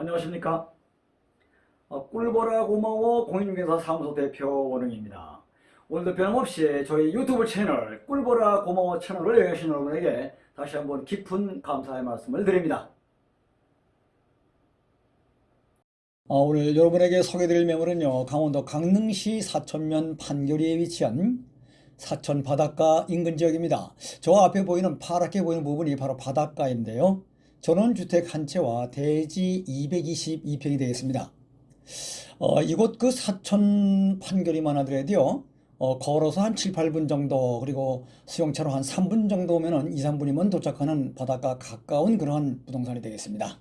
안녕하십니까? 어, 꿀보라 고마워 공인중개사 사무소 대표 원흥입니다. 오늘도 변함없이 저희 유튜브 채널 꿀보라 고마워 채널을 여행하신 여러분에게 다시 한번 깊은 감사의 말씀을 드립니다. 어, 오늘 여러분에게 소개드릴 매물은요, 강원도 강릉시 사천면 판교리에 위치한 사천 바닷가 인근 지역입니다. 저 앞에 보이는 파랗게 보이는 부분이 바로 바닷가인데요. 전원주택 한 채와 대지 222평이 되겠습니다. 어, 이곳 그 사천 판교리만 하더라도요, 어, 걸어서 한 7, 8분 정도, 그리고 수용차로 한 3분 정도 오면은 2, 3분이면 도착하는 바닷가 가까운 그러한 부동산이 되겠습니다.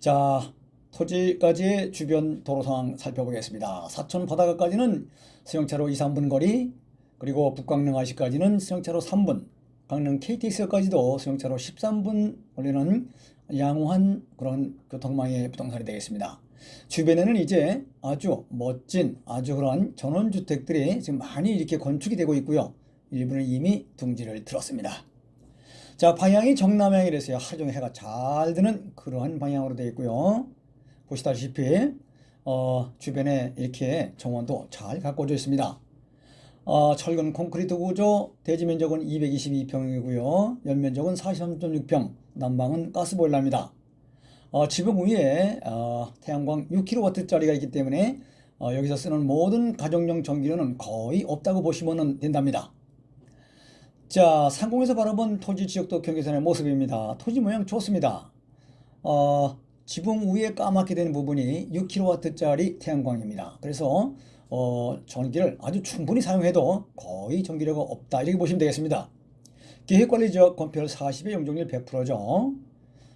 자, 토지까지의 주변 도로 상황 살펴보겠습니다. 사천 바닷가까지는 수용차로 2, 3분 거리, 그리고 북강릉 아시까지는 수용차로 3분, 강릉 KTX까지도 수용차로 13분 걸리는 양호한 그런 교통망의 부동산이 되겠습니다. 주변에는 이제 아주 멋진 아주 그러한 전원주택들이 지금 많이 이렇게 건축이 되고 있고요. 일부는 이미 둥지를 들었습니다. 자, 방향이 정남향이라서요. 하루 종일 해가 잘 드는 그러한 방향으로 되어 있고요. 보시다시피 어, 주변에 이렇게 정원도 잘 가꿔져 있습니다. 어, 철근 콘크리트 구조, 대지 면적은 222평이고요. 연면적은 43.6평, 난방은 가스보일러입니다. 어, 지붕 위에 어, 태양광 6kW짜리가 있기 때문에 어, 여기서 쓰는 모든 가정용 전기료는 거의 없다고 보시면 된답니다. 자, 상공에서 바라본 토지 지역도 경계선의 모습입니다. 토지 모양 좋습니다. 어, 지붕 위에 까맣게 되는 부분이 6kW짜리 태양광입니다. 그래서 어, 전기를 아주 충분히 사용해도 거의 전기료가 없다 이렇게 보시면 되겠습니다. 계획관리 지역 건폐율 40의 용적률 100%죠.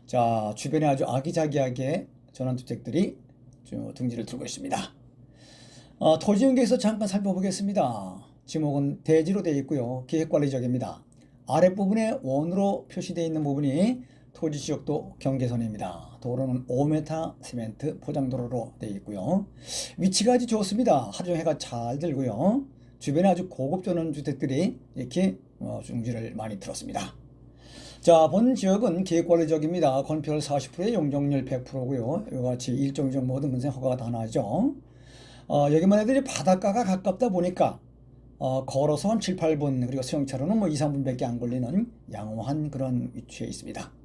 자, 주변에 아주 아기자기하게 전원주택들이 저 둥지를 들고 있습니다. 어, 토지 연계에서 잠깐 살펴보겠습니다. 지목은 대지로 되어 있고요. 계획관리 지역입니다. 아랫부분에 원으로 표시되어 있는 부분이 토지 지역도 경계선입니다. 도로는 5m 시멘트 포장도로로 되어 있고요. 위치가 아주 좋습니다. 하루 종일 해가 잘 들고요. 주변에 아주 고급 전원주택들이 이렇게 어, 중지를 많이 들었습니다. 자, 본 지역은 계획관리지역입니다. 건폐율 40%의 용적률 100%고요. 이와 같이 일정 이정 모든 건설 허가가 다 나죠. 어, 여기만 해도 바닷가가 가깝다 보니까 어, 걸어서 한 7, 8분 그리고 수영차로는 뭐 2, 3분밖에 안 걸리는 양호한 그런 위치에 있습니다.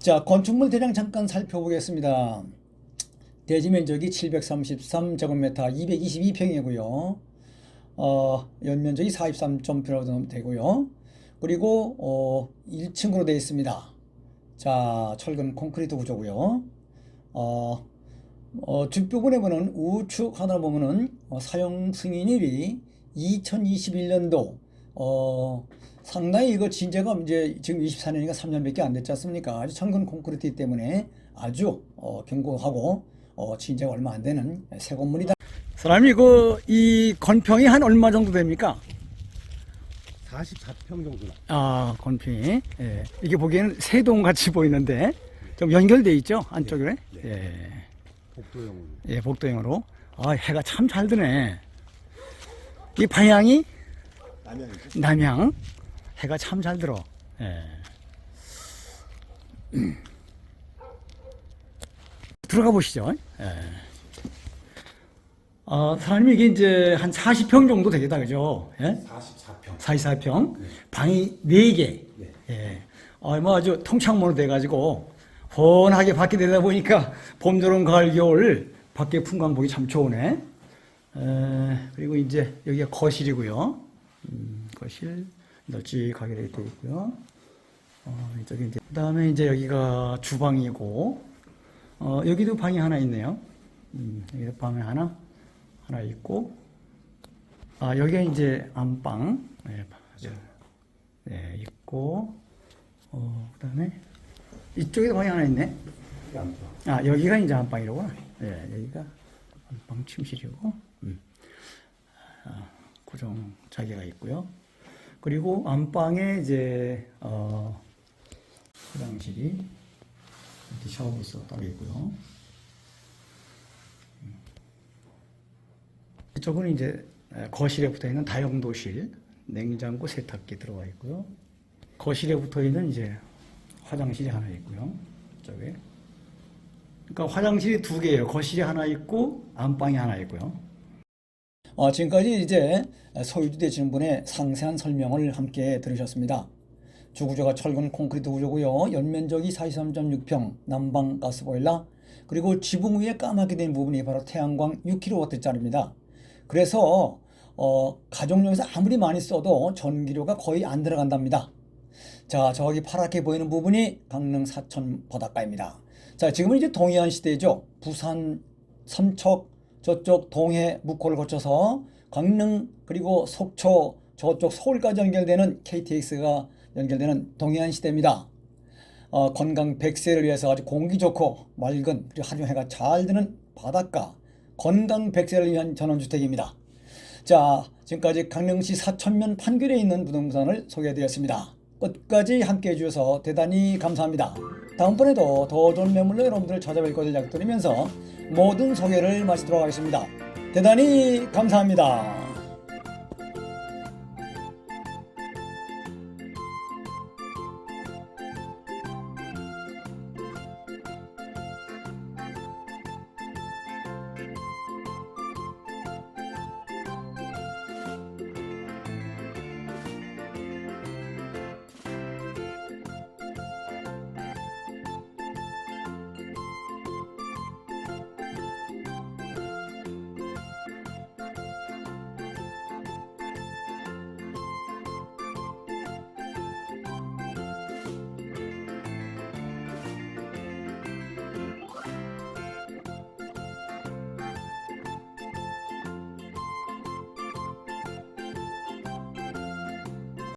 자, 건축물 대량 잠깐 살펴보겠습니다. 대지 면적이 733제곱미터 222평이고요. 어, 연면적이 43.8 되고요. 그리고 어, 1층으로 되어 있습니다. 자, 철근 콘크리트 구조고요. 어, 어, 뒷부분에 보면 우측 하나 보면은 어, 사용 승인일이 2021년도 어, 상당히 이거 진짜가 이제 지금 24년이니까 3년밖에 안 됐지 않습니까? 아주 철근 콘크리트 때문에 아주 어, 견고하고 어, 진짜가 얼마 안 되는 새 건물이다. 사람이 그 이 건평이 한 얼마 정도 됩니까? 44평 정도 나. 아, 건평이. 예. 이게 보기에는 세동 같이 보이는데 좀 연결돼 있죠 안쪽에. 네. 예. 복도형으로. 예, 복도형으로. 아, 해가 참 잘 드네. 이 방향이 남양이죠? 남향. 해가 참 잘 들어. 예. 들어가 보시죠. 예. 어, 사장님 이게 이제 한 40평 정도 되겠다, 그죠? 예? 44평. 44평. 네. 방이 4개. 네. 예. 어, 뭐 아주 통창문으로 돼가지고, 훤하게 밖에 내다 보니까 봄, 여름, 가을, 겨울 밖에 풍광 보기 참 좋으네. 에, 그리고 이제 여기가 거실이고요. 음, 거실 널찍하게 되어 있고요. 어, 이쪽에 이제 그 다음에 이제 여기가 주방이고, 어, 여기도 방이 하나 있네요. 음, 여기도 방이 하나 하나 있고, 아 여기가 이제 안방, 네. 네, 있고, 어, 그 다음에 이쪽에도 방이 하나 있네. 아 여기가 이제 안방이로구나. 예, 여기가 안방 침실이고, 음. 아, 고정 자개가 있고요. 그리고 안방에 이제 어, 화장실이 이렇게 샤워부스가 따로 있고요. 음. 이쪽은 이제 거실에 붙어 있는 다용도실, 냉장고, 세탁기 들어가 있고요. 거실에 붙어 있는 이제 화장실이 하나 있고요. 이쪽에 그러니까 화장실이 두 개예요. 거실이 하나 있고 안방이 하나 있고요. 어, 지금까지 이제 소유주 되시는 분의 상세한 설명을 함께 들으셨습니다. 주구조가 철근 콘크리트 구조고요. 연면적이 43.6평, 난방 가스보일러, 그리고 지붕 위에 까맣게 된 부분이 바로 태양광 6kW짜리입니다. 그래서 어, 가정용에서 아무리 많이 써도 전기료가 거의 안 들어간답니다. 자, 저기 파랗게 보이는 부분이 강릉 사천 바닷가입니다. 자, 지금은 이제 동해안 시대죠. 부산, 삼척, 저쪽 동해, 묵호를 거쳐서 강릉 그리고 속초, 저쪽 서울까지 연결되는 KTX가 연결되는 동해안 시대입니다. 어, 건강 100세를 위해서 아주 공기 좋고 맑은 그리고 하루 해가 잘 드는 바닷가 건강 100세를 위한 전원주택입니다. 자, 지금까지 강릉시 사천면 판교에 있는 부동산을 소개해드렸습니다. 끝까지 함께 해 주셔서 대단히 감사합니다. 다음번에도 더 좋은 매물로 여러분들을 찾아뵐 것을 약드리면서 모든 소개를 마치도록 하겠습니다. 대단히 감사합니다.